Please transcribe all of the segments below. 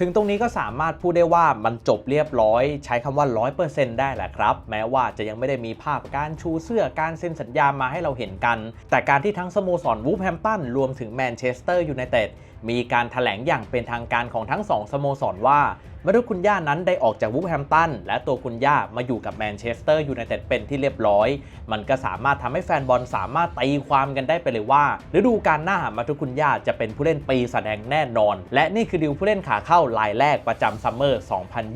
ถึงตรงนี้ก็สามารถพูดได้ว่ามันจบเรียบร้อย ใช้คำว่า 100%ได้แหละครับ แม้ว่าจะยังไม่ได้มีภาพการชูเสื้อการเซ็นสัญญามาให้เราเห็นกัน แต่การที่ทั้งสโมสรวูฟแฮมตันรวมถึงแมนเชสเตอร์ยูไนเต็ด มีการถแถลงอย่างเป็นทางการของทั้งสองสโมสรว่ามาดูคุณย่านั้นได้ออกจากวูฟแฮมตันและตัวคุณย่ามาอยู่กับแมนเชสเตอร์ยูไนเต็ดเป็นที่เรียบร้อย มันก็สามารถทำให้แฟนบอลสามารถตีความกันได้ไปเลยว่าฤดูกาลหน้ามาทุกคุณย่าจะเป็นผู้เล่นปีแสดงแน่นอน และนี่คือดิวผู้เล่นขาเข้ารายแรกประจำซัมเมอร์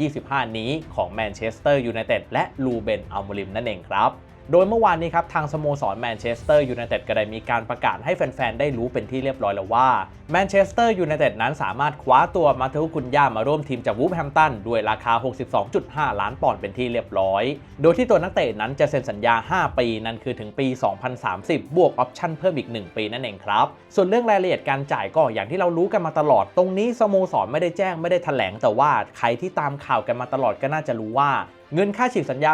2025 นี้ของแมนเชสเตอร์ยูไนเต็ดและลูเบนอัลโมริมนั่นเองครับ โดยเมื่อวานนี้ครับทางสโมสรแมนเชสเตอร์ยูไนเต็ดก็ได้มีการประกาศให้แฟนๆ ได้รู้เป็นที่เรียบร้อยแล้วว่าแมนเชสเตอร์ยูไนเต็ดนั้นสามารถคว้าตัวมาเทอุคุนย่ามาร่วมทีมจากวูฟแฮมตันด้วยราคา 62.5 ล้านปอนด์เป็นที่เรียบร้อย โดยที่ตัวนักเตะนั้นจะเซ็นสัญญา 5 ปี นั่นคือถึงปี 2030 บวกออปชั่นเพิ่มอีก 1 ปีนั่นเองครับ ส่วนเรื่องรายละเอียดการจ่ายก็อย่างที่เรารู้กันมาตลอด ตรงนี้สโมสรไม่ได้แจ้งไม่ได้แถลงแต่ว่าใครที่ตามข่าวกันมาตลอดก็น่าจะรู้ว่า เงินค่าฉีกสัญญา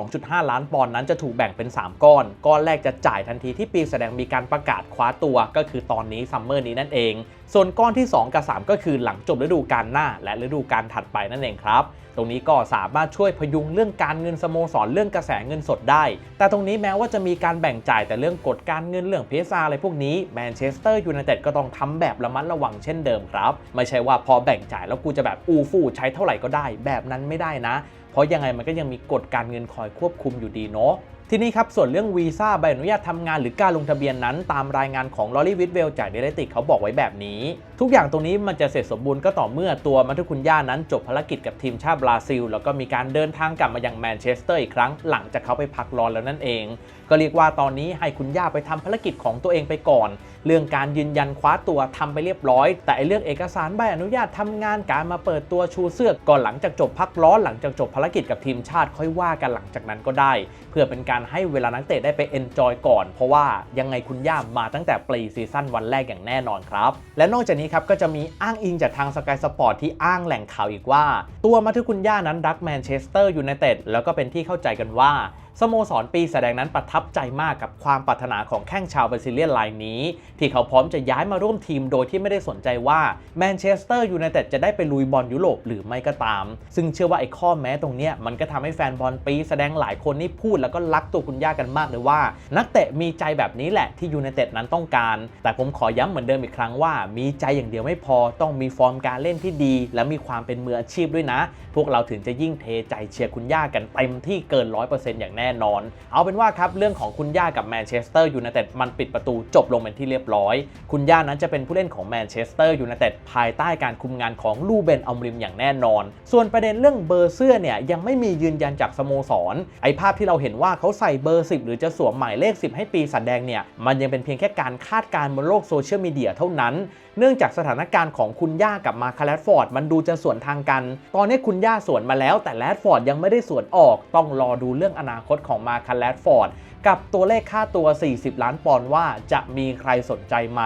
62.5 ล้านปอนด์นั้นจะถูกแบ่งเป็น 3 ก้อน ก้อนแรกจะจ่ายทันทีที่ปีแสดงมีการประกาศคว้าตัว ก็คือตอนนี้ซัมเมอร์นี้นั่นเอง ส่วนก้อนที่ 2 กับ 3 ก็คือหลังจบฤดูกาลหน้า และฤดูกาลถัดไปนั่นเองครับ ตรงนี้ก็สามารถช่วยพยุงเรื่องการเงินสโมสรเรื่องกระแสเงินสดได้ แต่ตรงนี้แม้ว่าจะมีการแบ่งจ่ายแต่เรื่องกฎการเงินเรื่องเพซาอะไรพวกนี้แมนเชสเตอร์ยูไนเต็ดก็ต้องทำแบบระมัดระวังเช่นเดิมครับ ไม่ใช่ว่าพอแบ่งจ่ายแล้วกูจะแบบอูฟู่ใช้เท่าไหร่ก็ได้ แบบนั้นไม่ได้นะ เพราะยังไงมันก็ยังมีกฎการเงินคอยควบคุมอยู่ดีเนาะทีนี้ครับ ส่วนเรื่องวีซ่าใบอนุญาตทำงานหรือการลงทะเบียนนั้น ตามรายงานของลอรี่วิทเวลจากเดลติกเขาบอกไว้แบบนี้ ทุกอย่างตรงนี้มันจะเสร็จสมบูรณ์ก็ต่อเมื่อตัวมัทุคุณย่านั้นจบภารกิจกับทีมชาติบราซิล แล้วก็มีการเดินทางกลับมายังแมนเชสเตอร์อีกครั้งหลังจากเขาไปพักร้อนแล้วนั่นเอง ก็เรียกว่าตอนนี้ให้คุณย่าไปทำภารกิจของตัวเองไปก่อน เรื่องการยืนยันคว้าตัวทำไปเรียบร้อย แต่ไอเรื่องเอกสารใบอนุญาตทำงานการมาเปิดตัวชูเสื้อก่อนหลังจากจบพักร้อนหลังจากจบภารกิจกับทีมชาติค่อยว่ากันหลังจากนั้นก็ได้ เพื่อเป็นการให้เวลานักเตะได้ไปเอนจอยก่อน เพราะว่ายังไงคุณย่ามาตั้งแต่ปรีซีซั่นวันแรกอย่างแน่นอนครับ และนอกจากนี้ครับก็จะมีอ้างอิงจากทางสกายสปอร์ตที่อ้างแหล่งข่าวอีกว่า ตัวมาทุคุณย่านั้นรักแมนเชสเตอร์ยูไนเต็ดแล้วก็เป็นที่เข้าใจกันว่า สโมสรปีแสดงนั้นประทับใจมากกับความปรารถนาของแข้งชาวบราซิเลียนรายนี้ ที่เขาพร้อมจะย้ายมาร่วมทีมโดยที่ไม่ได้สนใจว่าแมนเชสเตอร์ยูไนเต็ดจะได้ไปลุยบอลยุโรปหรือไม่ก็ตาม ซึ่งเชื่อว่าไอ้ข้อแม้ตรงเนี้ยมันก็ทำให้แฟนบอลปีแสดงหลายคนนี่พูดแล้วก็รักตัวคุณย่ากันมากเลยว่า นักเตะมีใจแบบนี้แหละที่ยูไนเต็ดนั้นต้องการ แต่ผมขอย้ำเหมือนเดิมอีกครั้งว่า มีใจอย่างเดียวไม่พอต้องมีฟอร์มการเล่นที่ดี และมีความเป็นมืออาชีพด้วยนะ พวกเราถึงจะยิ่งเทใจเชียร์คุณย่ากันเต็มที่เกิน100%อย่างแน่นอน เอาเป็นว่าครับเรื่องของคุณย่ากับแมนเชสเตอร์ยูไนเต็ดมันปิดประตูจบลงเป็นที่เรียบร้อย คุณย่านั้นจะเป็นผู้เล่นของแมนเชสเตอร์ยูไนเต็ดภายใต้การคุมงานของลูเบนอัมริมอย่างแน่นอน ส่วนประเด็นเรื่องเบอร์เสื้อเนี่ยยังไม่มียืนยันจากสโมสร ไอภาพที่เราเห็นว่าเขาใส่เบอร์ 10 หรือจะสวมหมายเลข 10 ให้ปีศาจแดงเนี่ยมันยังเป็นเพียงแค่การคาดการณ์บนโลกโซเชียลมีเดียเท่านั้น เนื่องจากสถานการณ์ของคุณย่ากับมาคาแรดฟอร์ดมันดูจะสวนทางกัน ตอนนี้คุณย่าสวนมาแล้ว แต่แรดฟอร์ดยังไม่ได้สวนออก ต้องรอดูเรื่องอนาคตของมาคาแรดฟอร์ดกับตัวเลขค่าตัว 40 ล้านปอนด์ว่าจะมีใครสนใจไหม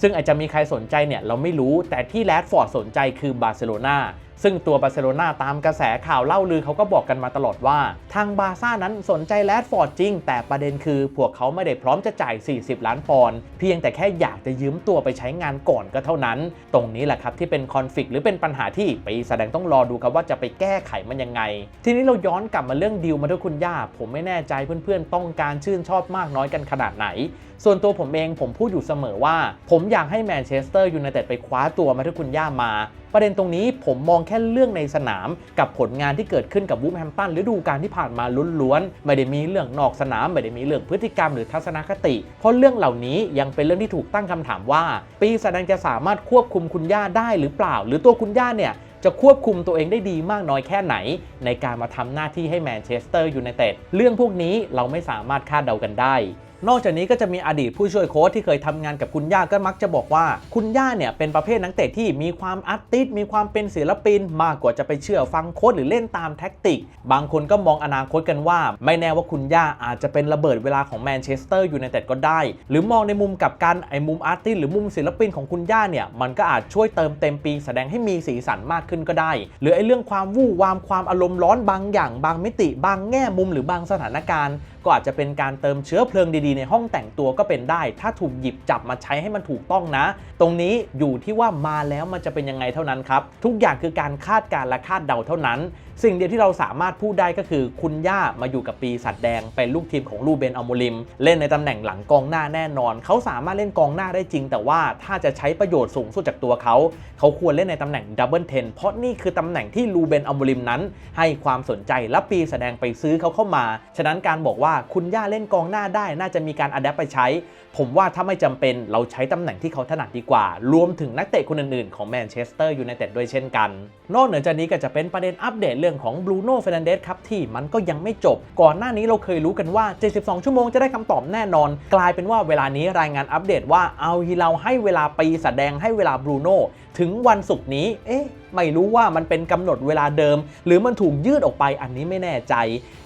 ซึ่งอาจจะมีใครสนใจเนี่ยเราไม่รู้ แต่ที่แรดฟอร์ดสนใจคือบาร์เซโลนา ซึ่งตัวบาร์เซโลนาตามกระแสข่าวเล่าลือเขาก็บอกกันมาตลอดว่า ทางบาร์ซ่านั้นสนใจแรดฟอร์ดจริง แต่ประเด็นคือพวกเขาไม่ได้พร้อมจะจ่าย 40 ล้านปอนด์เพียงแต่แค่อยากจะยืมตัวไปใช้งานก่อนก็เท่านั้น ตรงนี้แหละครับที่เป็นคอนฟ lict หรือเป็นปัญหาที่ปีแสดงต้องรอดูครับว่าจะไปแก้ไขมันยังไง ทีนี้เราย้อนกลับมาเรื่องดีลมาด้วยคุณย่า ผมไม่แน่ใจเพื่อนๆต้องการชื่นชอบมากน้อยกันขนาดไหน ส่วนตัวผมเองผมพูดอยู่เสมอว่า ผมอยากให้แมนเชสเตอร์ยูไนเต็ดไปคว้าตัวมาด้วยคุณย่ามา ประเด็นตรงนี้ผมมองแค่เรื่องในสนามกับผลงานที่เกิดขึ้นกับวูฟแฮมตันฤดูกาลที่ผ่านมาล้วนๆไม่ได้มีเรื่องนอกสนามไม่ได้มีเรื่องพฤติกรรมหรือทัศนคติ เพราะเรื่องเหล่านี้ยังเป็นเรื่องที่ถูกตั้งคำถามว่า ปีศาจแดงจะสามารถควบคุมคุณย่าได้หรือเปล่า หรือตัวคุณย่าเนี่ยจะควบคุมตัวเองได้ดีมากน้อยแค่ไหน ในการมาทำหน้าที่ให้แมนเชสเตอร์ยูไนเต็ดเรื่องพวกนี้เราไม่สามารถคาดเดากันได้ นอกจากนี้ก็จะมีอดีตผู้ช่วยโค้ชที่เคยทำงานกับคุณย่าก็มักจะบอกว่า คุณย่าเนี่ยเป็นประเภทนักเตะที่มีความอาร์ติสมีความเป็นศิลปิน มากกว่าจะไปเชื่อฟังโค้ชหรือเล่นตามแท็กติก บางคนก็มองอนาคตกันว่า ไม่แน่ว่าคุณย่าอาจจะเป็นระเบิดเวลาของแมนเชสเตอร์ยูไนเต็ดก็ได้ หรือมองในมุมกับกันไอ้มุมอาร์ติสหรือมุมศิลปินของคุณย่าเนี่ยมันก็อาจช่วยเติมเต็มปี แสดงให้มีสีสันมากขึ้นก็ได้ หรือไอ้เรื่องความวู่วามความอารมณ์ร้อนบางอย่าง บางมิติ บางแง่มุมหรือบางสถานการณ์ก็อาจจะเป็นการเติมเชื้อเพลิงดีๆ ในห้องแต่งตัวก็เป็นได้ ถ้าถูกหยิบจับมาใช้ให้มันถูกต้องนะ ตรงนี้อยู่ที่ว่ามาแล้วมันจะเป็นยังไงเท่านั้นครับ ทุกอย่างคือการคาดการและคาดเดาเท่านั้น สิ่งเดียวที่เราสามารถพูดได้ก็คือ คุณย่ามาอยู่กับปีศาจแดง เป็นลูกทีมของลูเบนอัลโมลิม เล่นในตำแหน่งหลังกองหน้าแน่นอน เขาสามารถเล่นกองหน้าได้จริง แต่ว่าถ้าจะใช้ประโยชน์สูงสุดจากตัวเขา เขาควรเล่นในตำแหน่งดับเบิลเทนเพราะนี่คือตำแหน่งที่ลูเบนอัลโมลิมนั้น ให้ความสนใจและปีศาจแดงไปซื้อเขาเข้ามา ฉะนั้นการบอกว่าคุณย่าเล่นกองหน้าได้ น่าจะมีการอัดแอปไปใช้ ผมว่าถ้าไม่จำเป็นเราใช้ตำแหน่งที่เขาถนัดดีกว่า รวมถึงนักเตะคนอื่นๆ ของแมนเชสเตอร์ยูไนเต็ดด้วยเช่นกัน นอกเหนือจากนี้ก็จะเป็นประเด็นอัปเดตเรื่องของบรูโน่เฟรนเดสครับที่มันก็ยังไม่จบ ก่อนหน้านี้เราเคยรู้กันว่า 72 ชั่วโมงจะได้คำตอบแน่นอน กลายเป็นว่าเวลานี้รายงานอัปเดตว่าเอาฮิเราให้เวลาปีแสดงให้เวลาบรูโน่ ถึงวันศุกร์นี้ เอ๊ะ ไม่รู้ว่ามันเป็นกำหนดเวลาเดิม หรือมันถูกยืดออกไปอันนี้ไม่แน่ใจ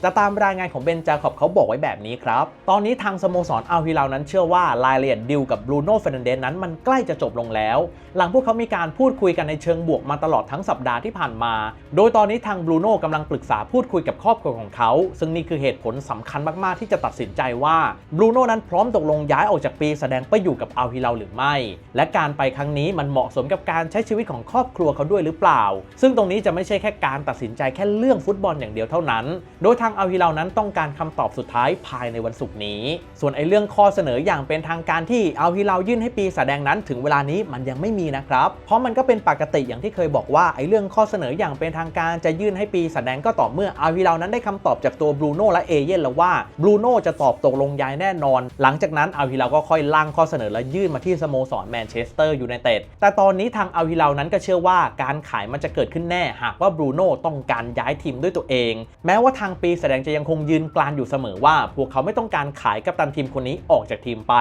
แต่ตามรายงานของเบนจาคอบเขาบอกไว้แบบนี้ครับ ตอนนี้ทางสโมสรอัลฮิลานั้นเชื่อว่ารายละเอียดดิวกับบรูโน่เฟรนเดสนั้นมันใกล้จะจบลงแล้ว หลังพวกเขามีการพูดคุยกันในเชิงบวกมาตลอดทั้งสัปดาห์ที่ผ่านมา โดยตอนนี้ทางบรูโน่กำลังปรึกษาพูดคุยกับครอบครัวของเขา ซึ่งนี่คือเหตุผลสำคัญมากๆ ที่จะตัดสินใจว่าบรูโน่นั้นพร้อมตกลงย้ายออกจากปีแสดงไปอยู่กับอัลฮิลาหรือไม่ และการไปครั้งนี้มันเหมาะสมกับการใช้ชีวิตของครอบครัวเขาด้วยหรือเปล่า ซึ่งตรงนี้จะไม่ใช่แค่การตัดสินใจแค่เรื่องฟุตบอลอย่างเดียวเท่านั้น โดยทางอัลฮิลานั้นต้องการคำตอบสุดท้ายภายในวันศุกร์นี้ ส่วนไอ้เรื่องข้อเสนออย่างเป็นทางการที่อัลฮิลายื่นให้ปีแสดงนั้นถึงเวลานี้มันยังไม่มีนะครับ เพราะมันก็เป็นปกติอย่างที่เคยบอกว่าไอ้เรื่องข้อเสนออย่างเป็นทางการจะยื่นให้ปีแสดงก็ต่อเมื่ออัลฮิลานั้นได้คำตอบจากตัวบรูโน่และเอเย่นแล้วว่าบรูโน่จะตอบตกลงยายแน่นอน หลังจากนั้นอัลฮิลาก็ค่อยล่างข้อเสนอและยื่นมาที่สโมสรแมนเชสเตอร์ยูไนเต็ดแต่ตอนนี้ทางอัลฮิลานั้นก็เชื่อว่าการขายมันจะเกิดขึ้นแน่หากว่าบรูโน่ต้องการย้ายทีมด้วยตัวเอง แม้ว่าทางปีแสดงจะยังคงยืนกลานอยู่เสมอว่า พวกเขาไม่ต้องการขายกัปตันทีมคนนี้ออกจากทีมไป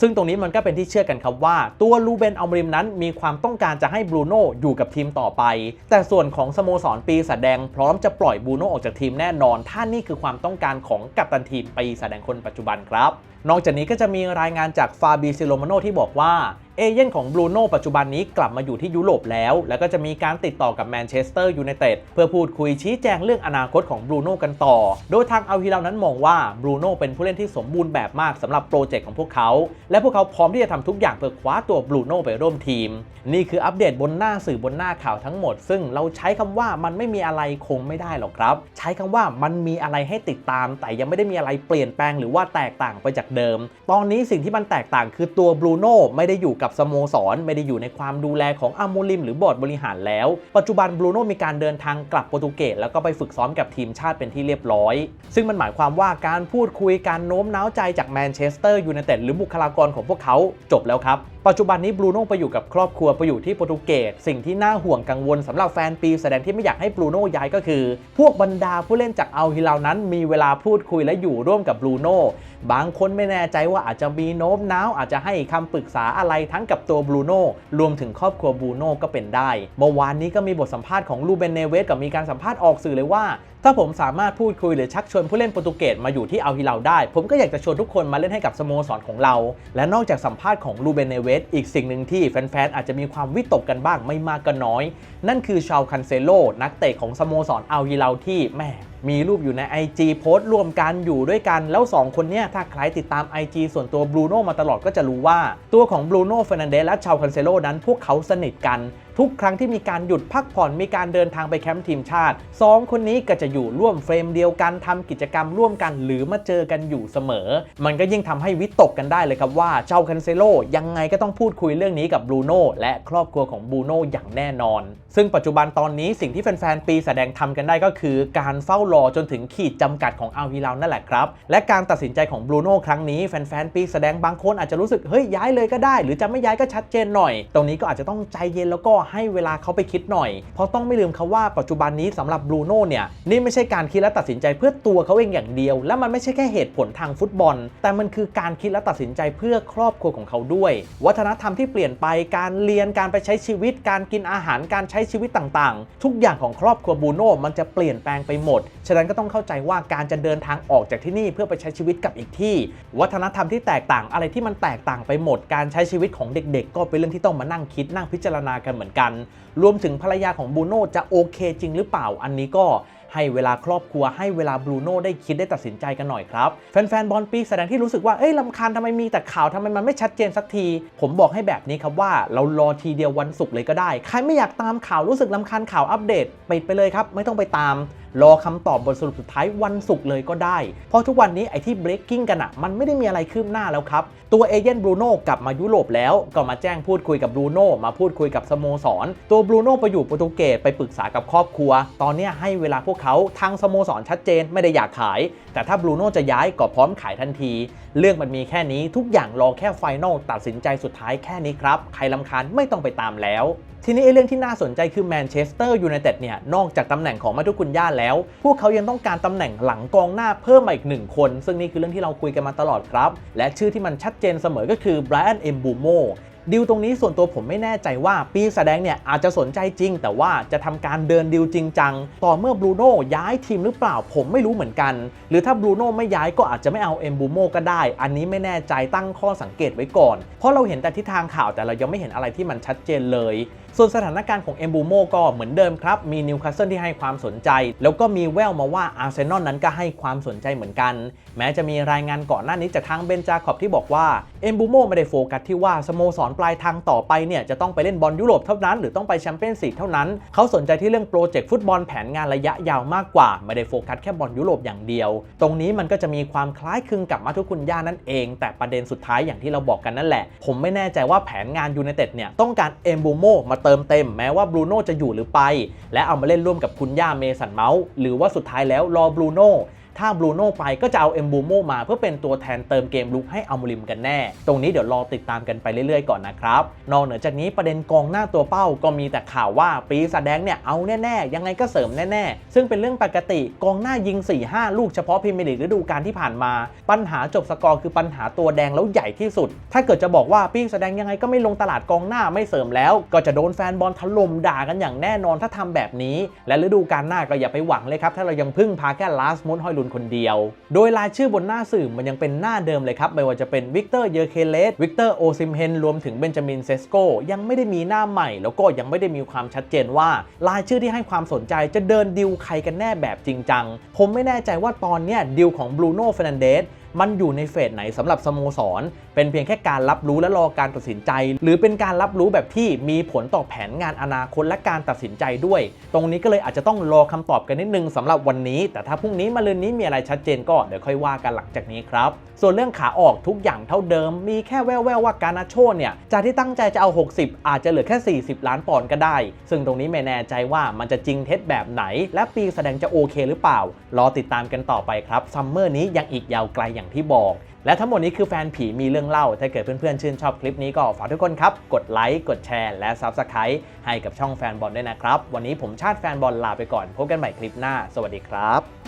ซึ่งตรงนี้มันก็เป็นที่เชื่อกันครับว่า ตัวลูเบนอัลมริมนั้นมีความต้องการจะให้บรูโน่อยู่กับทีมต่อไป แต่ส่วนของสโมสรปีแสดงพร้อมจะปล่อยบรูโน่ออกจากทีมแน่นอน ถ้านี่คือความต้องการของกัปตันทีมปีแสดงคนปัจจุบันครับ นอกจากนี้ก็จะมีรายงานจากฟาบิซิโลมาโนที่บอกว่า เอเย่นของบรูโน่ปัจจุบันนี้กลับมาอยู่ที่ยุโรปแล้ว แล้วก็จะมีการติดต่อกับแมนเชสเตอร์ยูไนเต็ดเพื่อพูดคุยชี้แจงเรื่องอนาคตของบรูโน่กันต่อ โดยทางอัลฮิลานั้นมองว่าบรูโน่เป็นผู้เล่นที่สมบูรณ์แบบมากสำหรับโปรเจกต์ของพวกเขา และพวกเขาพร้อมที่จะทำทุกอย่างเพื่อคว้าตัวบรูโน่ไปร่วมทีม นี่คืออัปเดตบนหน้าสื่อบนหน้าข่าวทั้งหมด ซึ่งเราใช้คำว่ามันไม่มีอะไรคงไม่ได้หรอกครับ ใช้คำว่ามันมีอะไรให้ติดตาม แต่ยังไม่ได้มีอะไรเปลี่ยนแปลงหรือว่าแตกต่างไปจากเดิม ตอนนี้สิ่งที่มันแตกต่างคือตัวบรูโน่ไม่ได้อยู่กับสโมสรไม่ได้อยู่ในความดูแลของอามูลิมหรือบอร์ดบริหารแล้ว ปัจจุบันบรูโน่มีการเดินทางกลับโปรตุเกสแล้วก็ไปฝึกซ้อมกับทีมชาติเป็นที่เรียบร้อย ซึ่งมันหมายความว่าการพูดคุยการโน้มน้าวใจจากแมนเชสเตอร์ยูไนเต็ดหรือบุคลากรของพวกเขาจบแล้วครับปัจจุบันนี้บรูโน่ไปอยู่กับครอบครัวไปอยู่ที่โปรตุเกสสิ่งที่น่าห่วงกังวลสำหรับแฟนปีแสดงที่ไม่อยากให้บรูโน่ย้ายก็คือ พวกบรรดาผู้เล่นจากอัลฮิลานั้น มีเวลาพูดคุยและอยู่ร่วมกับบรูโน่บางคนไม่แน่ใจว่าอาจจะมีโน้มน้าวอาจจะให้คำปรึกษาอะไรทั้งกับตัวบรูโน่รวมถึงครอบครัวบรูโน่ก็เป็นได้เมื่อวานนี้ก็มีบทสัมภาษณ์ของลูเบนเนเวสกับมีการสัมภาษณ์ออกสื่อเลยว่า ถ้าผมสามารถพูดคุยหรือชักชวนผู้เล่นโปรตุเกสมาอยู่ที่อัลฮิลาได้ ผมก็อยากจะชวนทุกคนมาเล่นให้กับสโมสรของเรา และนอกจากสัมภาษณ์ของลูเบนเนเวสอีกสิ่งหนึ่งที่แฟนๆอาจจะมีความวิตกกันบ้างไม่มากก็น้อย นั่นคือชาวคันเซโลนักเตะของสโมสรอัลฮิลาที่แม่ มีรูปอยู่ใน IG โพสต์ร่วมกันอยู่ด้วยกัน แล้ว 2 คนเนี้ยถ้าใครติดตาม IG ส่วนตัวบรูโน่มาตลอดก็จะรู้ว่า ตัวของบรูโน่เฟรนันเดสและชาวคันเซโลนั้นพวกเขาสนิทกัน ทุกครั้งที่มีการหยุดพักผ่อนมีการเดินทางไปแคมป์ทีมชาติ 2 คนนี้ก็จะอยู่ร่วมเฟรมเดียวกันทำกิจกรรมร่วมกัน หรือมาเจอกันอยู่เสมอ มันก็ยิ่งทำให้วิตกกันได้เลยครับว่าเจ้าคันเซโลยังไงก็ต้องพูดคุยเรื่องนี้กับบรูโน่และครอบครัวของบรูโน่อย่างแน่นอน ซึ่งปัจจุบันตอนนี้สิ่งที่แฟนๆปีแสดงทำกันได้ก็คือการเฝ้ารอจนถึงขีดจำกัดของอัลฮิลานั่นแหละครับ และการตัดสินใจของบรูโน่ครั้งนี้แฟนๆปีแสดงบางคนอาจจะรู้สึกเฮ้ยย้ายเลยก็ได้ หรือจะไม่ย้ายก็ชัดเจนหน่อย ตรงนี้ก็อาจจะต้องใจเย็นแล้วก็ให้เวลาเขาไปคิดหน่อย เพราะต้องไม่ลืมคาว่าปัจจุบันนี้สำหรับบรูโน่เนี่ยนี่ไม่ใช่การคิดและตัดสินใจเพื่อตัวเขาเองอย่างเดียว และมันไม่ใช่แค่เหตุผลทางฟุตบอล แต่มันคือการคิดและตัดสินใจเพื่อครอบครัวของเขาด้วย วัฒนธรรมที่เปลี่ยนไปการเรียนการไปใช้ชีวิต การกินอาหารการใช้ชีวิตต่างๆ ทุกอย่างของครอบครัวบูโน่มันจะเปลี่ยนแปลงไปหมดฉะนั้นก็ต้องเข้าใจว่าการจะเดินทางออกจากที่นี่เพื่อไปใช้ชีวิตกับอีกที่ วัฒนธรรมที่แตกต่างอะไรที่มันแตกต่างไปหมดการใช้ชีวิตของเด็ก ๆ ก็เป็นเรื่องที่ต้องมานั่งคิดนั่งพิจารณากันเหมือนกัน รวมถึงภรรยาของบูโน่จะโอเคจริงหรือเปล่า อันนี้ก็ให้เวลาครอบครัวให้เวลาบรูโน่ได้คิดได้ตัดสินใจกันหน่อยครับ แฟนๆบอลปีแสดงที่รู้สึกว่า เอ้ยลำคาญทำไมมีแต่ข่าวทำไมมันไม่ชัดเจนสักที ผมบอกให้แบบนี้ครับว่าเรารอทีเดียววันศุกร์เลยก็ได้ ใครไม่อยากตามข่าวรู้สึกลำคาญข่าวอัปเดตปิดไปเลยครับ ไม่ต้องไปตามรอคำตอบบทสรุปสุดท้ายวันศุกร์เลยก็ได้ เพราะทุกวันนี้ไอ้ที่ breaking กันอะมันไม่ได้มีอะไรคืบหน้าแล้วครับ ตัวเอเย่นบรูโน่กลับมายุโรปแล้วก็มาแจ้งพูดคุยกับบรูโน่มาพูดคุยกับสโมสร ตัวบรูโน่ไปอยู่โปรตุเกสไปปรึกษากับครอบครัว ตอนนี้ให้เวลาพวกเขาทางสโมสรชัดเจนไม่ได้อยากขาย แต่ถ้าบรูโน่จะย้ายก็พร้อมขายทันที เรื่องมันมีแค่นี้ทุกอย่างรอแค่ไฟนอลตัดสินใจสุดท้ายแค่นี้ครับ ใครลำคาญไม่ต้องไปตามแล้ว ทีนี้ไอ้เรื่องที่น่าสนใจคือแมนเชสเตอร์ยูไนเต็ดเนี่ยนอกจากตำแหน่งของมาทุกุนย่าแล้ว พวกเขายังต้องการตำแหน่งหลังกองหน้าเพิ่มมาอีกหนึ่งคน ซึ่งนี่คือเรื่องที่เราคุยกันมาตลอดครับ และชื่อที่มันชัดเจนเสมอก็คือไบรอันเอมบูโมดิวตรงนี้ส่วนตัวผมไม่แน่ใจว่าปีแสดงเนี่ยอาจจะสนใจจริง แต่ว่าจะทำการเดินดิวจริงจังต่อเมื่อบรูโน่ย้ายทีมหรือเปล่าผมไม่รู้เหมือนกัน หรือถ้าบรูโน่ไม่ย้ายก็อาจจะไม่เอาเอ็มบูโมก็ได้ อันนี้ไม่แน่ใจตั้งข้อสังเกตไว้ก่อน เพราะเราเห็นแต่ทิศทางข่าวแต่เรายังไม่เห็นอะไรที่มันชัดเจนเลยส่วนสถานการณ์ของเอมบูโมก็เหมือนเดิมครับ มีนิวคาสเซิลที่ให้ความสนใจ แล้วก็มีแววมาว่าอาร์เซนอลนั้นก็ให้ความสนใจเหมือนกัน แม้จะมีรายงานก่อนหน้านี้จากทางเบนจาคอบที่บอกว่าเอมบูโมไม่ได้โฟกัสที่ว่าสโมสรปลายทางต่อไปเนี่ยจะต้องไปเล่นบอลยุโรปเท่านั้น หรือต้องไปแชมเปี้ยนส์ลีกเท่านั้น เขาสนใจที่เรื่องโปรเจกต์ฟุตบอลแผนงานระยะยาวมากกว่า ไม่ได้โฟกัสแค่บอลยุโรปอย่างเดียว ตรงนี้มันก็จะมีความคล้ายคลึงกับมาทุกุนย่านั่นเอง แต่ประเด็นสุดท้ายอย่างที่เราบอกกันนั่นแหละ ผมไม่แน่ใจว่าแผนงานยูไนเต็ดเนี่ยต้องการเอมบูโมมาเติมเต็มแม้ว่าบรูโน่จะอยู่หรือไป และเอามาเล่นร่วมกับคุณย่าเมสันเมาส์หรือว่าสุดท้ายแล้วรอบรูโน่ ถ้าบรูโน่ไปก็จะเอาเอมบูโมมาเพื่อเป็นตัวแทนเติมเกมลุกให้อัลมูริมกันแน่ ตรงนี้เดี๋ยวรอติดตามกันไปเรื่อยๆก่อนนะครับ นอกเหนือจากนี้ประเด็นกองหน้าตัวเป้าก็มีแต่ข่าวว่าปีศาจแดงเนี่ยเอาแน่ๆ ยังไงก็เสริมแน่ๆ ซึ่งเป็นเรื่องปกติกองหน้ายิง 4-5 ลูกเฉพาะพรีเมียร์ลีกฤดูกาลที่ผ่านมา ปัญหาจบสกอร์คือปัญหาตัวแดงแล้วใหญ่ที่สุด ถ้าเกิดจะบอกว่าปีศาจแดงยังไงก็ไม่ลงตลาดกองหน้าไม่เสริมแล้ว ก็จะโดนแฟนบอลถล่มด่ากันอย่างแน่นอนถ้าทำแบบนี้ และฤดูกาลหน้าก็อย่าไปหวังเลยครับถ้าเรายังพึ่งพาแค่ลาสมุนฮอยลุนคนเดียว โดยรายชื่อบนหน้าสื่อมันยังเป็นหน้าเดิมเลยครับ ไม่ว่าจะเป็นวิกเตอร์เยอเคเลสวิกเตอร์โอซิมเฮนรวมถึงเบนจามินเซสโกยังไม่ได้มีหน้าใหม่ แล้วก็ยังไม่ได้มีความชัดเจนว่า รายชื่อที่ให้ความสนใจจะเดินดิวใครกันแน่แบบจริงจังผมไม่แน่ใจว่าตอนเนี้ยดิวของบรูโน่เฟรนันเดส มันอยู่ในเฟสไหนสำหรับสโมสร เป็นเพียงแค่การรับรู้และรอการตัดสินใจ หรือเป็นการรับรู้แบบที่มีผลต่อแผนงานอนาคตและการตัดสินใจด้วย ตรงนี้ก็เลยอาจจะต้องรอคำตอบกันนิดนึงสำหรับวันนี้ แต่ถ้าพรุ่งนี้มาลืนนี้มีอะไรชัดเจนก็เดี๋ยวค่อยว่ากันหลังจากนี้ครับ ส่วนเรื่องขาออกทุกอย่างเท่าเดิม มีแค่แว่วๆว่าการนาโชเนี่ยจากที่ตั้งใจจะเอา 60 อาจจะเหลือแค่ 40 ล้านปอนด์ก็ได้ ซึ่งตรงนี้ไม่แน่ใจว่ามันจะจริงเท็จแบบไหน และปีแสดงจะโอเคหรือเปล่า รอติดตามกันต่อไปครับซัมเมอร์นี้ยังอีกยาวไกลอย่างที่บอก และทั้งหมดนี้คือแฟนผีมีเรื่องเล่า ถ้าเกิดเพื่อนๆชื่นชอบคลิปนี้ก็ฝากทุกคนครับ กดไลค์กดแชร์และ s u b สไครต์ให้กับช่องแฟนบอลด้วยนะครับ วันนี้ผมชาติแฟนบอลลาไปก่อนพบกันใหม่คลิปหน้า สวัสดีครับ